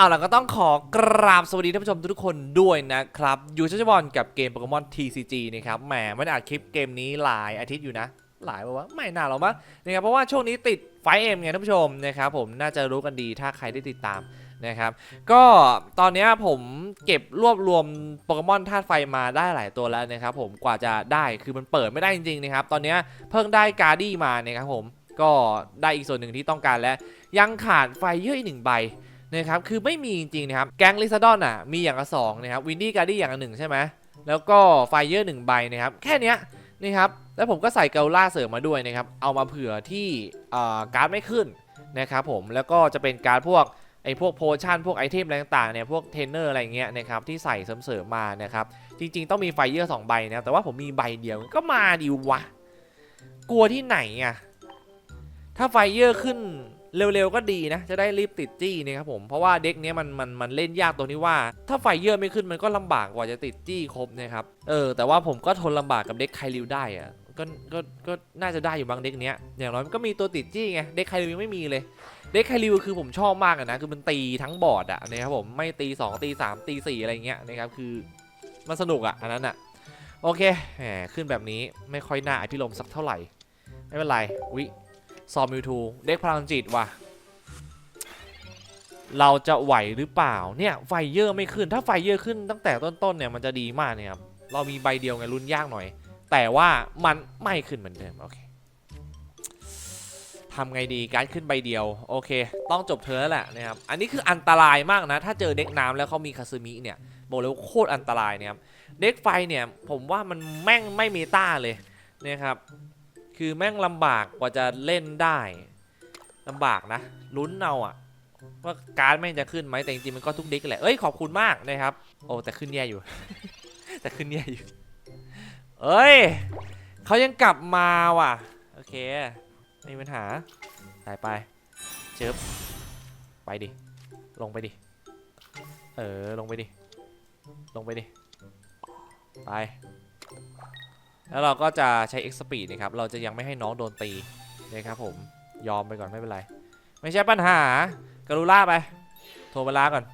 เอาล่ะก็ต้องขอกราบสวัสดีท่านผู้ชมทุกคนด้วยนะครับ อยู่ชัชบอลกับเกมโปเกมอน TCG นะครับ แหมไม่ได้อัดคลิปเกมนี้หลายอาทิตย์อยู่นะ หลายปะวะไม่น่าหรอกมั้งนะครับ เพราะว่าช่วงนี้ติดไฟเอ็มไงท่านผู้ชมนะครับผมน่าจะรู้กันดีถ้าใครได้ติดตามนะครับ ก็ตอนนี้ผมเก็บรวบรวมโปเกมอนธาตุไฟมาได้หลายตัวแล้วนะครับผม กว่าจะได้คือมันเปิดไม่ได้จริงๆนะครับ ตอนนี้เพิ่งได้การ์ดี้มานะครับผม ก็ได้อีกส่วนหนึ่งที่ต้องการและยังขาดไฟเยอะอีกหนึ่งใบ นะครับ คือไม่มีจริงๆนะครับ แก๊งลิซาดอนอะ มีอย่างละสองนะครับ วินดี้การ์ดี้อย่างละหนึ่งใช่ไหม แล้วก็ไฟเยอร์หนึ่งใบนะครับ แค่นี้ยนะครับ แล้วผมก็ใส่เกลล่าเสริมมาด้วยนะครับ เอามาเผื่อที่อ่อการ์ดไม่ขึ้นนะครับผม แล้วก็จะเป็นการ์ดพวกไอ้พวกโพชั่นพวกไอเทมอะไรต่างๆเนี่ยพวกเทนเนอร์อะไรเงี้ยนะครับที่ใส่เสริมๆมานะครับจริงๆต้องมีไฟเยอร์สองใบนะแต่ว่าผมมีใบเดียวก็มาดิวะ กลัวที่ไหนอะถ้าไฟเยอร์ขึ้น เร็วๆก็ดีนะ จะได้รีบติดจี้นี่ครับผม เพราะว่าเด็กเนี้ยมันมันมันเล่นยากตรงที่ว่า ถ้าไฟเยอะไม่ขึ้นมันก็ลำบากกว่าจะติดจี้ครบนะครับ เออ แต่ว่าผมก็ทนลำบากกับเด็กไคลิวได้อะก็ก็ก็น่าจะได้อยู่บางเด็กเนี้ยอย่างน้อยมันก็มีตัวติดจี้ไงเด็กไคลิวยังไม่มีเลยเด็กไคลิวคือผมชอบมากอะนะคือมันตีทั้งบอร์ดอะนะครับผมไม่ตี 2 ตี 3 ตี 4 อะไรเงี้ยนะครับคือมันสนุกอะอันนั้นอะโอเคแหมขึ้นแบบนี้ไม่ค่อยน่าอภิรมสักเท่าไหร่ ไม่เป็นไรวิ ซอมมิวทูเด็กพลังจิตว่ะ เราจะไหวหรือเปล่าเนี่ยไฟเยอร์ไม่ขึ้นถ้าไฟเยอร์ขึ้นตั้งแต่ต้นๆเนี่ยมันจะดีมากเนี่ยครับเรามีใบเดียวไงลุ้นยากหน่อย แต่ว่ามันไม่ขึ้นเหมือนเดิมโอเคทำไงดีการขึ้นใบเดียวโอเค ต้องจบเธอแล้วแหละนะครับอันนี้คืออันตรายมากนะ ถ้าเจอเด็กน้ำแล้วเขามีคาซึมิเนี่ยบอกเลยว่าโคตรอันตรายเนี่ยครับเด็กไฟเนี่ยผมว่ามันแม่งไม่เมตาเลยนะครับ คือแม่งลำบากกว่าจะเล่นได้ลำบากนะลุ้นเอาอะว่าการแม่งจะขึ้นไหมแต่จริงๆมันก็ทุกด็กแหละเอ้ยขอบคุณมากนะครับ โอ้แต่ขึ้นแย่อยู่ แต่ขึ้นแย่อยู่ เอ้ยเขายังกลับมาว่ะโอเคไม่มีปัญหาสายไปเจิบไปดิลงไปดิเออลงไปดิลงไปดิไป แล้วเราก็จะใช้ X speed นะครับ เราจะยังไม่ให้น้องโดนตีนะครับผม ยอมไปก่อนไม่เป็นไร ไม่ใช่ปัญหากรุล่าไป โทรไปลาก่อน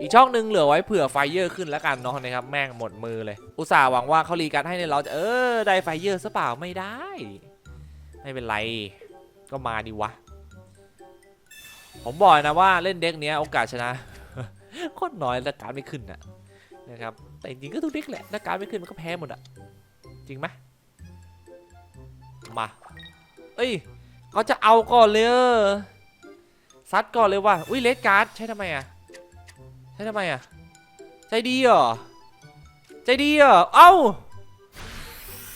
อีกช่องหนึ่งเหลือไว้เผื่อไฟเยอร์ขึ้นแล้วกันเนาะนะครับ แม่งหมดมือเลย อุตส่าห์หวังว่าเขารีกันให้เนี่ยเราจะเออได้ไฟเยอร์ซะเปล่าไม่ได้ ไม่เป็นไร ก็มาดีวะ ผมบอกนะว่าเล่นเด็กเนี้ยโอกาสชนะโคตรน้อยแต่การไม่ขึ้นนะนะครับ แต่จริงก็ทุกเด็กแหละถ้าการไม่ขึ้นมันก็แพ้หมดอะ จริงไหมมา เอ้ยเขาจะเอาก่อนเลยซัดก่อนเลยว่ะอุ้ยเลดการ์ดใช้ทำไมอะใช้ทำไมอะใจดีเหรอใจดีเหรอเอ้า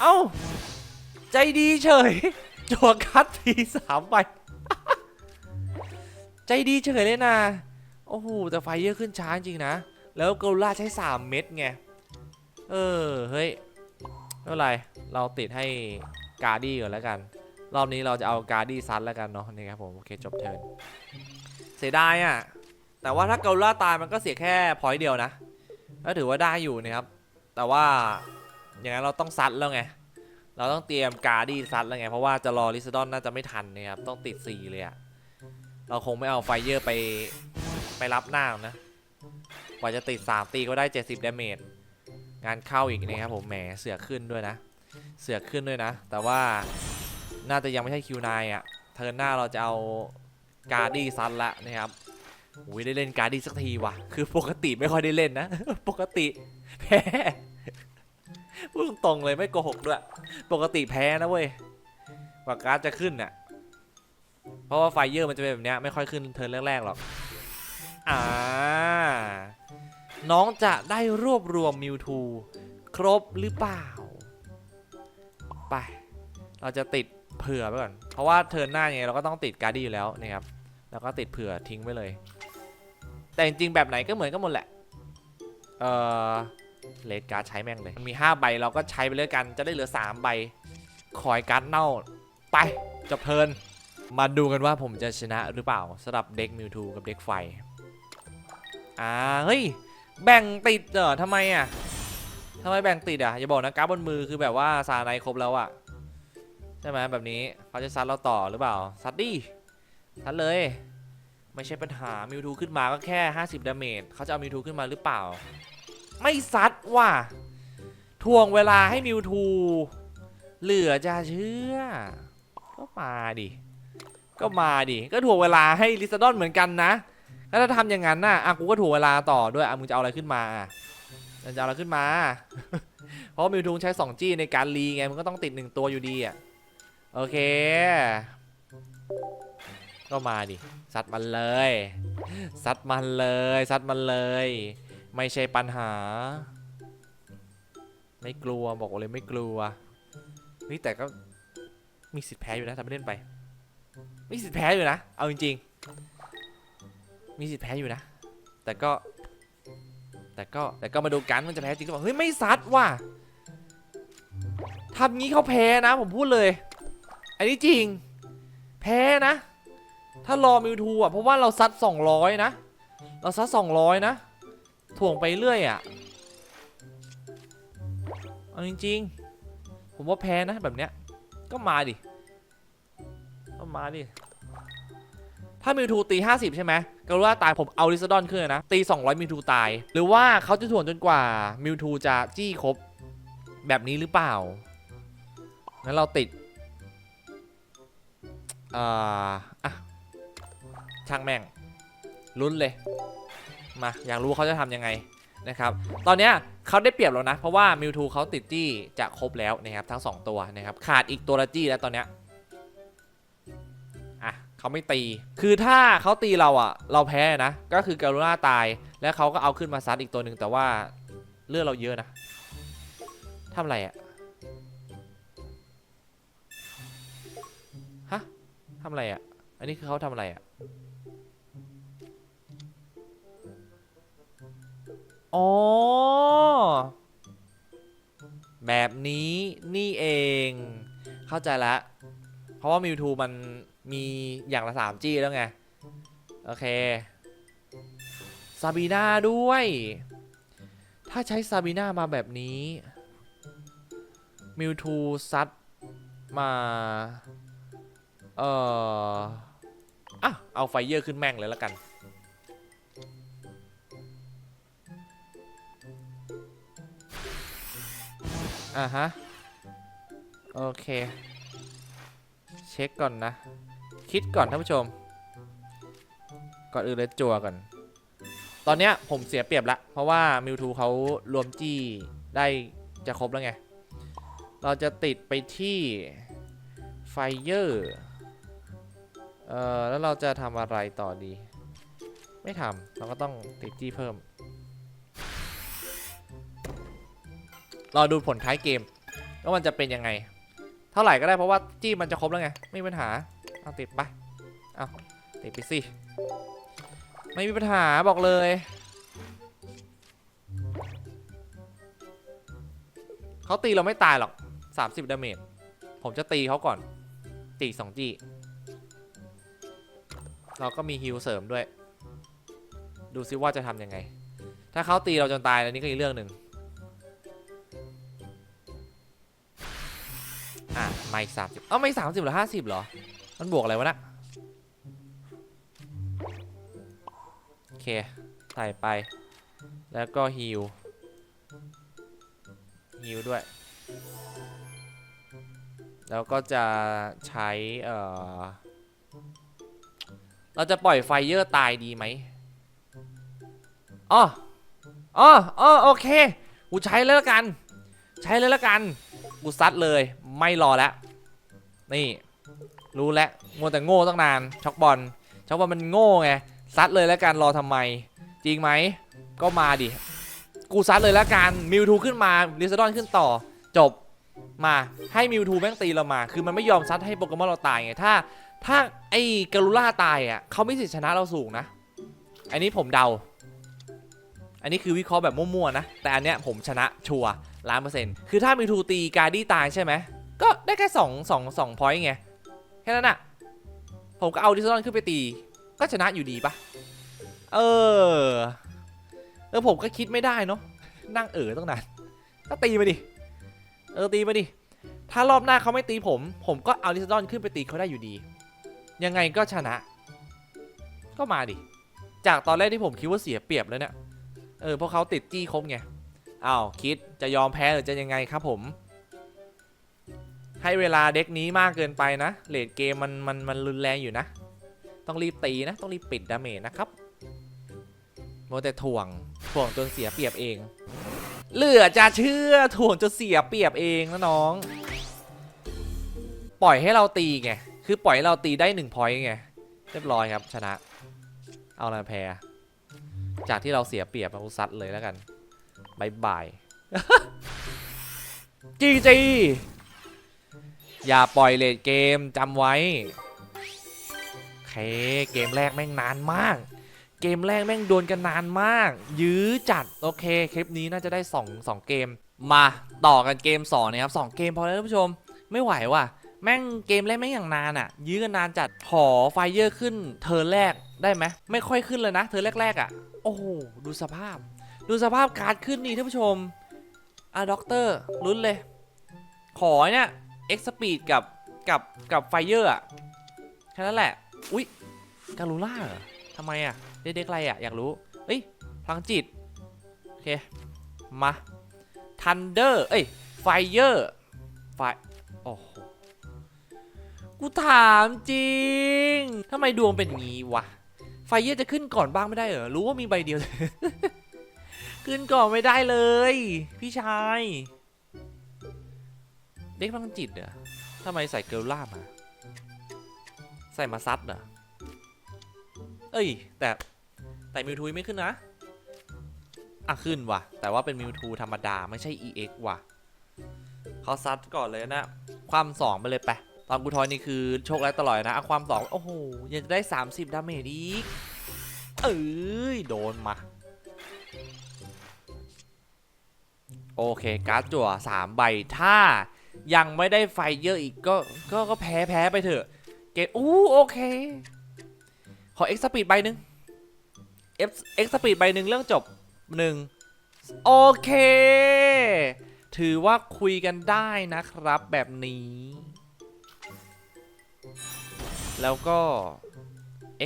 เอ้าใจดีเฉยจั่วคัดทีสามใบใจดีเฉยเลยนะโอ้โหแต่ไฟเยอะขึ้นช้าจริงนะ แล้วเกลล่าใช้ 3 เม็ดไง เออ เฮ้ย ไม่เป็นไร เราติดให้การ์ดี้ก่อนแล้วกัน รอบนี้เราจะเอาการ์ดี้ซัดแล้วกันเนาะนี่ครับผมโอเคจบเทิร์นเสียดายอะ แต่ว่าถ้าเกลล่าตายมันก็เสียแค่พอยต์เดียวนะก็ถือว่าได้อยู่นะครับ แต่ว่าอย่างนั้นเราต้องซัดแล้วไง เราต้องเตรียมการ์ดี้ซัดแล้วไง เพราะว่าจะรอลิซดอนน่าจะไม่ทันนะครับต้องติด4เลยอะเราคงไม่เอาไฟเยอร์ไปไปรับหน้านะกว่าจะติด3ตีก็ได้ 70ดาเมจ งานเข้าอีกนะครับผมแหมเสือขึ้นด้วยนะ เสือขึ้นด้วยนะ แต่ว่าน่าจะยังไม่ใช่คิวนายอะเทิร์นหน้าเราจะเอาการ์ดี้ซัดละนะครับอุ้ยได้เล่นการ์ดี้สักทีว่ะ คือปกติไม่ค่อยได้เล่นนะ ปกติแพ้พูดตรงๆเลยไม่โกหกด้วย ปกติแพ้นะเว้ยกว่าการ์ดจะขึ้นน่ะ เพราะว่าไฟเยอร์มันจะเป็นแบบเนี้ยไม่ค่อยขึ้นเทิร์นแรกๆหรอก อ่า น้องจะได้รวบรวมมิวทูครบหรือเปล่า ไป เราจะติดเผื่อไปก่อน เพราะว่าเทิร์นหน้าไงเราก็ต้องติดการ์ดี้อยู่แล้วนะครับ แล้วก็ติดเผื่อทิ้งไว้เลย แต่จริงๆแบบไหนก็เหมือนกันหมดแหละ เออเลดการ์ดใช้แม่งเลย มันมี 5 ใบเราก็ใช้ไปเลยกัน จะได้เหลือ 3 ใบ คอยการ์ดเน่า ไป จบเทิร์น มาดูกันว่าผมจะชนะหรือเปล่าสำหรับเด็กมิวทูกับเด็กไฟ อ่า เฮ้ย แบ่งติดเหรอทำไมอะทำไมแบ่งติดอะอย่าบอกนะการบนมือคือแบบว่าซาไนครบแล้วอะใช่ไหมแบบนี้เขาจะซัดเราต่อหรือเปล่าซัดดิซัดเลย ไม่ใช่ปัญหามิวทูขึ้นมาก็แค่ 50ดาเมจเขาจะเอามิวทูขึ้นมาหรือเปล่า ไม่ซัดว่ะทวงเวลาให้มิวทูเหลือจะเชื่อ ก็มาดิก็มาดิก็ถ่วงเวลาให้ลิซาดอนเหมือนกันนะ แล้วถ้าทำอย่างนั้นน่ะอะกูก็ถ่วงเวลาต่อด้วยอะมึงจะเอาอะไรขึ้นมาอะมึงจะเอาอะไรขึ้นมา เพราะมิวทูใช้2จี้ในการรีไงมึงก็ต้องติดหนึ่งตัวอยู่ดีอะโอเค ก็มาดิซัดมันเลยซัดมันเลยซัดมันเลย ไม่ใช่ปัญหา ไม่กลัวบอกเลยไม่กลัวเฮ้ยแต่ก็มีสิทธิ์แพ้อยู่นะถ้าไม่เล่นไป มีสิทธิ์แพ้อยู่นะ เอาจริงๆ มีสิทธิ์แพ้อยู่นะ แต่ก็ แต่ก็ แต่ก็มาดูกันมันจะแพ้จริงหรือเปล่า เฮ้ย ไม่ซัดว่ะทำงี้เขาแพ้นะ ผมพูดเลย อันนี้จริง แพ้นะ ถ้ารอมิวทูอะ เพราะว่าเราซัด 200 นะ เราซัด 200 นะ ถ่วงไปเรื่อยอะ เอาจริงๆ ผมว่าแพ้นะแบบเนี้ย ก็มาดิ ก็มาดิ ถ้ามิวทูตี 50 ใช่ไหมกาลูราตายผมเอาลิซดอนขึ้นเลยนะ ตี 200มิวทูตาย หรือว่าเขาจะถ่วงจนกว่ามิวทูจะจี้ครบ แบบนี้หรือเปล่างั้นเราติดอ่ออะช่างแม่งลุ้นเลย มาอยากรู้เขาจะทำยังไงนะครับ ตอนนี้เขาได้เปรียบแล้วนะ เพราะว่ามิวทูเขาติดจี้จะครบแล้วนะครับทั้ง 2 ตัวนะครับ ขาดอีกตัวละจี้แล้วตอนนี้ เขาไม่ตี คือถ้าเขาตีเราอะเราแพ้นะ ก็คือการุณาตาย แล้วเขาก็เอาขึ้นมาซัดอีกตัวหนึ่งแต่ว่าเลือดเราเยอะนะทำอะไรอะฮะทำอะไรอะอันนี้คือเขาทำอะไรอะอ๋อ แบบนี้นี่เอง เข้าใจละ เพราะว่ามิวทูมัน มีอย่างละ3จี้แล้วไง โอเคซาบีนาด้วย ถ้าใช้ซาบีนามาแบบนี้ มิวทูซัดมา เอ่ออะเอาไฟเยอร์ขึ้นแม่งเลยแล้วกันอ่าฮะ โอเค เช็คก่อนนะ คิดก่อนท่านผู้ชม ก่อนอื่นเลยจัวก่อน ตอนเนี้ยผมเสียเปรียบละ เพราะว่ามิวทูเขารวมจี้ได้จะครบแล้วไง เราจะติดไปที่ไฟเยอร์ เอ่อ แล้วเราจะทำอะไรต่อดี ไม่ทำเราก็ต้องติดจี้เพิ่ม รอดูผลท้ายเกมว่ามันจะเป็นยังไง เท่าไหร่ก็ได้เพราะว่าจี้มันจะครบแล้วไง ไม่มีปัญหา เอาติดไปเอาติดไปสิ ไม่มีปัญหาบอกเลย เขาตีเราไม่ตายหรอก 30ดาเมจ ผมจะตีเขาก่อน ตี2จี้เราก็มีฮิลเสริมด้วย ดูซิว่าจะทำยังไง ถ้าเขาตีเราจนตายอันนี้ก็อีกเรื่องหนึ่งอะไม่สามสิบเอ้าไม่สามสิบหรือห้าสิบเหรอ มันบวกอะไรวะนะโอเค ใส่ไป แล้วก็ฮิวฮิวด้วย แล้วก็จะใช้เอ่อเราจะปล่อยไฟเยอร์ตายดีไหมอ๋ออ๋ออ๋อโอเค กูใช้เลยละกัน ใช้เลยละกัน กูซัดเลย ไม่รอแล้ว นี่ รู้แล้วงัวแต่โง่ตั้งนานช็อกบอลช็อกบอลมันโง่ไงซัดเลยแล้วกันรอทำไม จริงไหมก็มาดิกูซัดเลยแล้วกันมิวทูขึ้นมาลิซาดอนขึ้นต่อ จบมาให้มิวทูแม่งตีเรามา คือมันไม่ยอมซัดให้โปเกมอนเราตายไงถ้า ถ้าไอ้กาลูล่าตายอะเขาไม่สิทธิ์ชนะเราสูงนะ อันนี้ผมเดา อันนี้คือวิเคราะห์แบบมั่วๆนะ แต่อันเนี้ยผมชนะชัวร์ล้านเปอร์เซ็นต์คือถ้ามิวทูตีการดี้ตายใช่ไหมก็ได้แค่สองสองสองพอยต์ไง ค่นั้นอะผมก็เอาดิสซอนขึ้นไปตี ก็ชนะอยู่ดีปะเออ เออผมก็คิดไม่ได้เนาะ นั่งเออตั้งนาน ก็ตีมาดิ เออตีมาดิ ถ้ารอบหน้าเขาไม่ตีผม ผมก็เอาดิสซอนขึ้นไปตีเขาได้อยู่ดี ยังไงก็ชนะ ก็มาดิ จากตอนแรกที่ผมคิดว่าเสียเปรียบแล้วเนี่ย เออเพราะเขาติดจี้ครบไง อ้าวคิดจะยอมแพ้หรือจะยังไงครับผม ให้เวลาเด็กนี้มากเกินไปนะเลดเกมมันมันมันรุนแรงอยู่นะ ต้องรีบตีนะ ต้องรีบปิดดาเมจนะครับโมแต่ถ่วงถ่วงจนเสียเปรียบเอง เหลือจะเชื่อถ่วงจนเสียเปรียบเองนะน้อง ปล่อยให้เราตีไงคือปล่อยเราตีได้หนึ่งพอยต์ไงเรียบร้อยครับชนะ เอาละแพ้จากที่เราเสียเปรียบเราซัดเลยแล้วกันบายบายจีจี อย่าปล่อยเลดเกมจำไว้โอเคเกมแรกแม่งนานมาก เกมแรกแม่งโดวลกันนานมาก ยื้อจัดโอเคคลิปนี้น่าจะได้2 2เกม มาต่อกันเกม2นะครับ2เกมพอแล้วท่านผู้ชม ไม่ไหวว่ะแม่งเกมแรกแม่งอย่างนานอะ่ะ ยื้อกันนานจัดขอไฟเยอร์ขึ้นเธอแรกได้ไหมไม่ค่อยขึ้นเลยนะ เธอแรกๆอะ่ะ โอ้โหดูสภาพ ดูสภาพการ์ดขึ้นนี่ท่านผู้ชมอะด็อกเตอร์ลุ้นเลย ขอเนี่ย เอ็กซ์สปีดกับกับกับไฟเยอร์อะแค่นั้นแหละ อุ๊ยการูล่าเหรอทำไมอะเด็กๆอะไรอะอยากรู้เอ้ยพลังจิต โอเค มาทันเดอร์เอ้ยไฟเยอร์ไฟโอ้โหกูถามจริงทำไมดวงเป็นงี้วะไฟเยอร์จะขึ้นก่อนบ้างไม่ได้เหรอรู้ว่ามีใบเดียวขึ้นก่อนไม่ได้เลย พี่ชาย เด็กพลังจิตเหรอทำไมใส่เกลล่ามา ใส่มาซัดเหรอ เอ้ย แต่แต่มิวทูไม่ขึ้นนะ อะ ขึ้นว่ะ แต่ว่าเป็นมิวทูธรรมดาไม่ใช่ EX ว่ะ เขาซัดก่อนเลยนะ ความสองไปเลยไปตอนกูทอยนี่คือโชคแร้ายตลอดนะอะความสองโอ้โห ยังจะได้ 30 ดาเมจอีก เอ้ย โดนมาโอเค การ์ดจั่ว3ใบ ถ้า ยังไม่ได้ไฟเยอะอีกก็ก็ก็แพ้แพ้ไปเถอะ เกมอู้โอเค ขอ X Speed ใบหนึ่ง X X Speed ใบหนึ่งเรื่องจบหนึ่งโอเค ถือว่าคุยกันได้นะครับแบบนี้ แล้วก็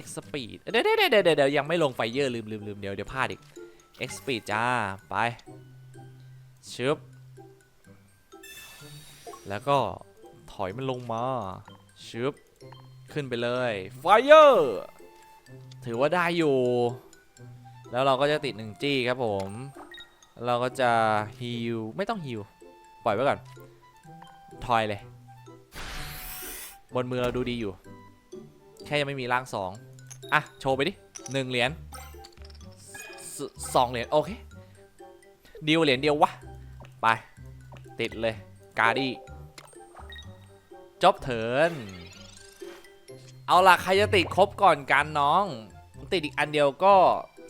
X Speed เดี๋ยวเดี๋ยวเดี๋ยวเดี๋ยวยังไม่ลงไฟเยอร์ลืมลืมลืมเดี๋ยวเดี๋ยวพลาดอีก X Speed จ้า ไปชึบ แล้วก็ถอยมันลงมาชึบขึ้นไปเลยไฟเยอร์ถือว่าได้อยู่ แล้วเราก็จะติดหนึ่งจี้ครับผม เราก็จะฮิลไม่ต้องฮิลปล่อยไว้ก่อนทอยเลย บนมือเราดูดีอยู่ แค่ยังไม่มีร่างสองอะ โชว์ไปดิหนึ่งเหรียญสสองเหรียญโอเคดีลเหรียญเดียววะ ไป ติดเลย กาดี จบเถินเอาล่ะใครจะติดครบก่อนกันน้องติดอีกอันเดียวก็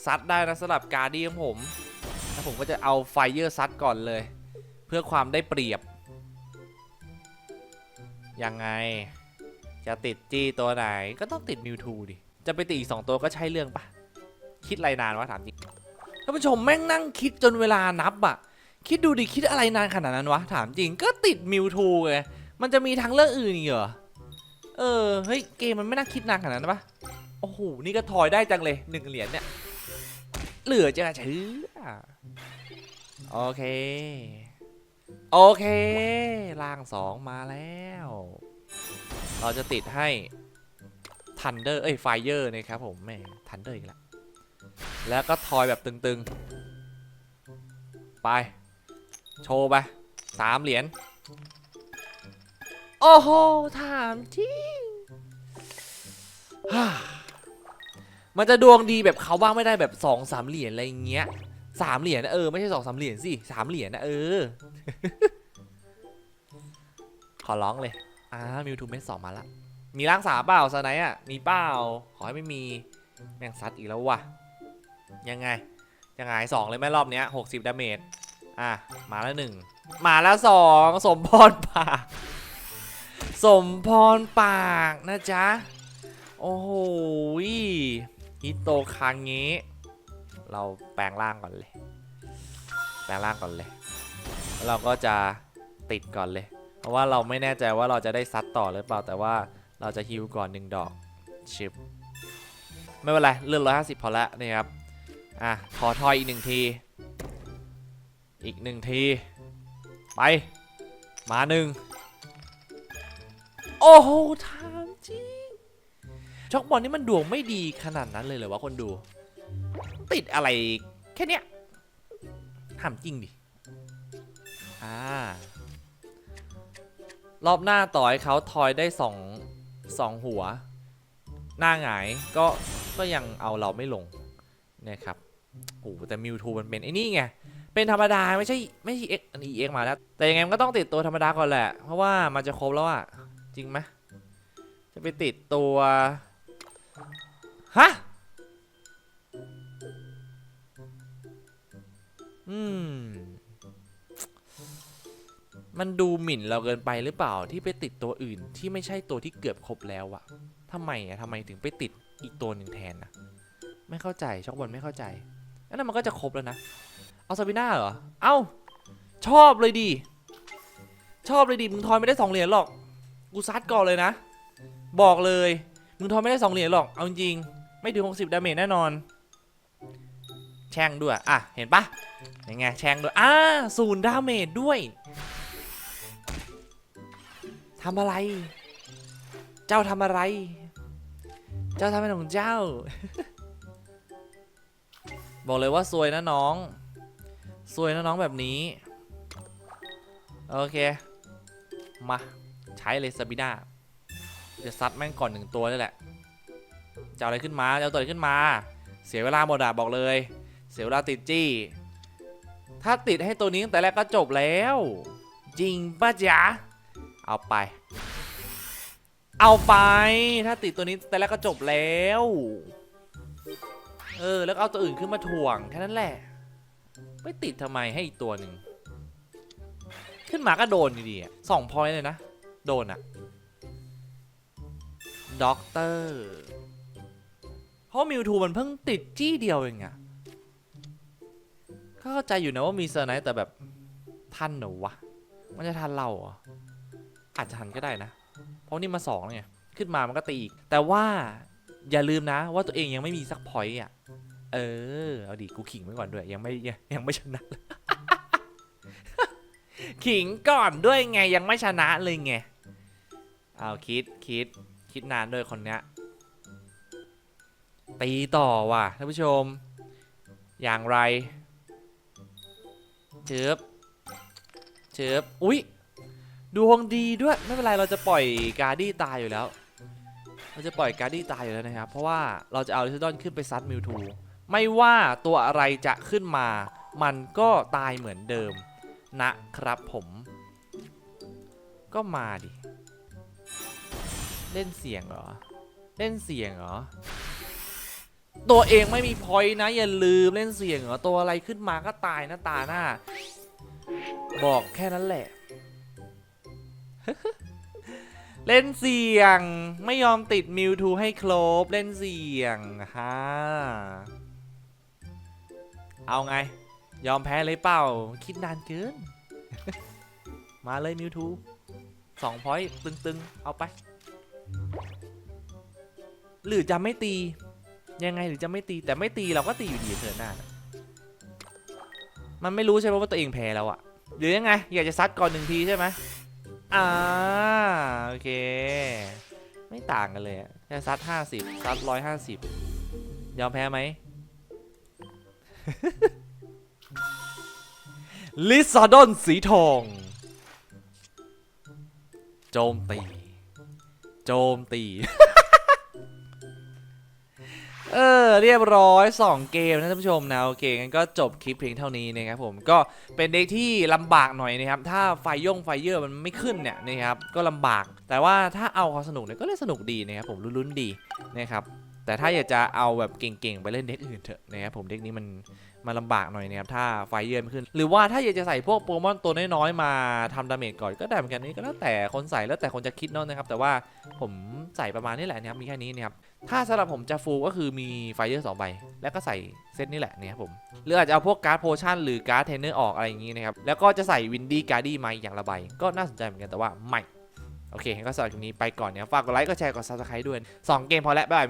ซัดได้นะสำหรับการดีของผมแล้วผมก็จะเอาไฟเยอร์ซัดก่อนเลย เพื่อความได้เปรียบ ยังไง จะติดจี้ตัวไหนก็ต้องติดมิวทูดิ จะไปติดอีกสองตัวก็ใช่เรื่องปะคิดอะไรนานวะถามจริงท่านผู้ชมแม่งนั่งคิดจนเวลานับอะคิดดูดิคิดอะไรนานขนาดนั้นวะถามจริงก็ติดมิวทูไง มันจะมีทางเลือกอื่นอีกเหรอ เออ เฮ้ย เกมมันไม่น่าคิดนานขนาดนั้นปะโอ้โห นี่ก็ทอยได้จังเลยหนึ่งเหรียญเนี่ย เหลือจะเชื่อโอเค โอเคล่างสองมาแล้ว เราจะติดให้ทันเดอร์เอ้ยไฟเยอร์นะครับผมแม่ทันเดอร์อีกแล้ว แล้วก็ทอยแบบตึงๆ ไป โชว์ไปสามเหรียญ โอ้โห ถามจริง มันจะดวงดีแบบเขาบ้างไม่ได้แบบสองสามเหรียญอะไรเงี้ยสามเหรียญนะเออไม่ใช่สองสามเหรียญสิสามเหรียญนะเออ ขอร้องเลยอ่ามิวทูเมสสองมาละมีร่างสาเปล่าสไนอะมีเปล่าขอให้ไม่มีแม่งซัดอีกแล้ววะยังไงยังไงสองเลยไหมรอบเนี้ยหกสิบดาเมจอะมาแล้วหนึ่งมาแล้วสองสมพรปาก สมพรปากนะจ๊ะ โอ้โหฮิโตคางเงะเราแปลงร่างก่อนเลย แปลงร่างก่อนเลย แล้วเราก็จะติดก่อนเลย เพราะว่าเราไม่แน่ใจว่าเราจะได้ซัดต่อหรือเปล่า แต่ว่าเราจะฮิวก่อนหนึ่งดอก ชิป ไม่เป็นไร เลื่อนร้อยห้าสิบพอละนะครับ อะ ขอทอยอีกหนึ่งที อีกหนึ่งที ไป มาหนึ่ง โอ้โหถามจริงช็อกบอลนี่มันดวงไม่ดีขนาดนั้นเลยเหรอวะคนดู ติดอะไรแค่เนี้ยถามจริงดิ อ่า รอบหน้าต่อให้เขาทอยได้สองสองหัว หน้าหงายก็ก็ยังเอาเราไม่ลงนะครับโอ้โหแต่มิวทูมันเป็นไอ้นี่ไง เป็นธรรมดาไม่ใช่ไม่ใช่เอ็กอันนี้เอ็กมาแล้ว แต่ยังไงมันก็ต้องติดตัวธรรมดาก่อนแหละ เพราะว่ามันจะครบแล้วอะ จริงไหมจะไปติดตัวฮะอืม มันดูหมิ่นเราเกินไปหรือเปล่าที่ไปติดตัวอื่นที่ไม่ใช่ตัวที่เกือบครบแล้วอะทำไมอะทำไมถึงไปติดอีกตัวหนึ่งแทนนะไม่เข้าใจช็อกบอลไม่เข้าใจอันนั้นมันก็จะครบแล้วนะ เอาซาบิน่าเหรอ เอ้า ชอบเลยดิชอบเลยดิมึงทอยไม่ได้สองเหรียญหรอก กูซัดก่อนเลยนะ บอกเลย มึงทอไม่ได้สองเหรียญหรอก เอาจริง ไม่ถึง60ดาเมจแน่นอน แช่งด้วย อะ เห็นปะยังไง แช่งด้วย อ่าศูนย์ดาเมจด้วยทำอะไร เจ้าทำอะไร เจ้าทำอะไรของเจ้า บอกเลยว่าซวยนะน้อง ซวยนะน้องแบบนี้ โอเค มา ช้เลยซาบิน่าจะซัดแม่งก่อนหนึ่งตัวนี่แหละจะเอาอะไรขึ้นมาจะเอาตัวอะไรขึ้นมา เสียเวลาหมดอะบอกเลย เสียเวลาติดจี้ ถ้าติดให้ตัวนี้ตั้งแต่แรกก็จบแล้ว จริงป่ะจ๊ะเอาไป เอาไป ถ้าติดตัวนี้แต่แรกก็จบแล้ว เออ แล้วเอาตัวอื่นขึ้นมาถ่วงแค่นั้นแหละ ไม่ติดทำไมให้อีกตัวหนึ่ง ขึ้นมาก็โดนดีๆอะสองพอยเลยนะ โดนอะด็อกเตอร์ เพราะมิวทูมันเพิ่งติดจี้เดียวเองอะก็เข้าใจอยู่นะว่ามีเซอร์ไนท์แต่แบบทันเหรอวะ มันจะทันเราเหรออาจจะทันก็ได้นะ เพราะนี่มาสองไงขึ้นมามันก็ตีอีก แต่ว่าอย่าลืมนะ ว่าตัวเองยังไม่มีสักพอยต์อะ เออ เอาดิ กูขิงไว้ก่อนด้วย ยังไม่ยังยังไม่ชนะ ขิงก่อนด้วยไงยังไม่ชนะเลยไง เอาคิดคิดคิดนานด้วยคนเนี้ย ตีต่อว่ะท่านผู้ชม อย่างไรเชิบเชิบอุ๊ยดวงดีด้วยไม่เป็นไรเราจะปล่อยการ์ดี้ตายอยู่แล้ว เราจะปล่อยการ์ดี้ตายอยู่แล้วนะครับ เพราะว่าเราจะเอาลิซดอนขึ้นไปซัดมิวทูไม่ว่าตัวอะไรจะขึ้นมา มันก็ตายเหมือนเดิมนะครับผม ก็มาดิ เล่นเสียงเหรอ เล่นเสียงเหรอ ตัวเองไม่มีพอยต์นะอย่าลืมเล่นเสียงเหรอ ตัวอะไรขึ้นมาก็ตายนะตาหน้า บอกแค่นั้นแหละ เล่นเสียง ไม่ยอมติดมิวทูให้ครบ เล่นเสียงฮะเอาไง ยอมแพ้เลยเปล่า คิดนานเกิน มาเลยมิวทูสองพอยต์ตึงๆ เอาไป หรือจะไม่ตี ยังไงหรือจะไม่ตีแต่ไม่ตีเราก็ตีอยู่ดีเธอหน้า มันไม่รู้ใช่ไหมว่าตัวเองแพ้แล้วอะหรือยังไง อยากจะซัดก่อนหนึ่งทีใช่ไหมอ่าโอเค ไม่ต่างกันเลยอะแค่ซัดห้าสิบซัดร้อยห้าสิบยอมแพ้ไหมลิซาดอนสีทอง โจมตี โจมตี เออ เรียบร้อย 2 เกมนะท่านผู้ชมนะ โอเคงั้นก็จบคลิปเพียงเท่านี้นะครับผมก็เป็นเด็กที่ลำบากหน่อยนะครับ ถ้าไฟย่งไฟเยอร์มันไม่ขึ้นเนี่ยนะครับก็ลำบาก แต่ว่าถ้าเอาความสนุกเนี่ยก็เล่นสนุกดีนะครับผมลุ้นๆดีนะครับแต่ถ้าอยากจะเอาแบบเก่งๆ ไปเล่นเด็กอื่นเถอะนะครับผมเด็กนี้มัน มันลำบากหน่อยนะครับถ้าไฟเยอร์ไม่ขึ้น หรือว่าถ้าอยากจะใส่พวกโปรโมอนตัวน้อยๆมาทำดาเมจก่อนก็ได้เหมือนกันนี่ก็แล้วแต่คนใส่แล้วแต่คนจะคิดเนาะนะครับ แต่ว่าผมใส่ประมาณนี้แหละนะครับมีแค่นี้นะครับถ้าสำหรับผมจะฟูลก็คือมีไฟเยอร์สองใบ แล้วก็ใส่เซตนี่แหละเนี่ยครับผม หรืออาจจะเอาพวกการ์ดโพชั่นหรือการ์ดเทนเนอร์ออกอะไรอย่างงี้นะครับ แล้วก็จะใส่วินดี้การ์ดี้มาอีกอย่างละใบ ก็น่าสนใจเหมือนกันแต่ว่าไม่ โอเคงั้นก็สำหรับคลิปนี้ไปก่อนเนี่ยฝากกดไลค์กดแชร์กดซับสไครต์ด้วย 2 เกมพอแล้วบ๊ายบาย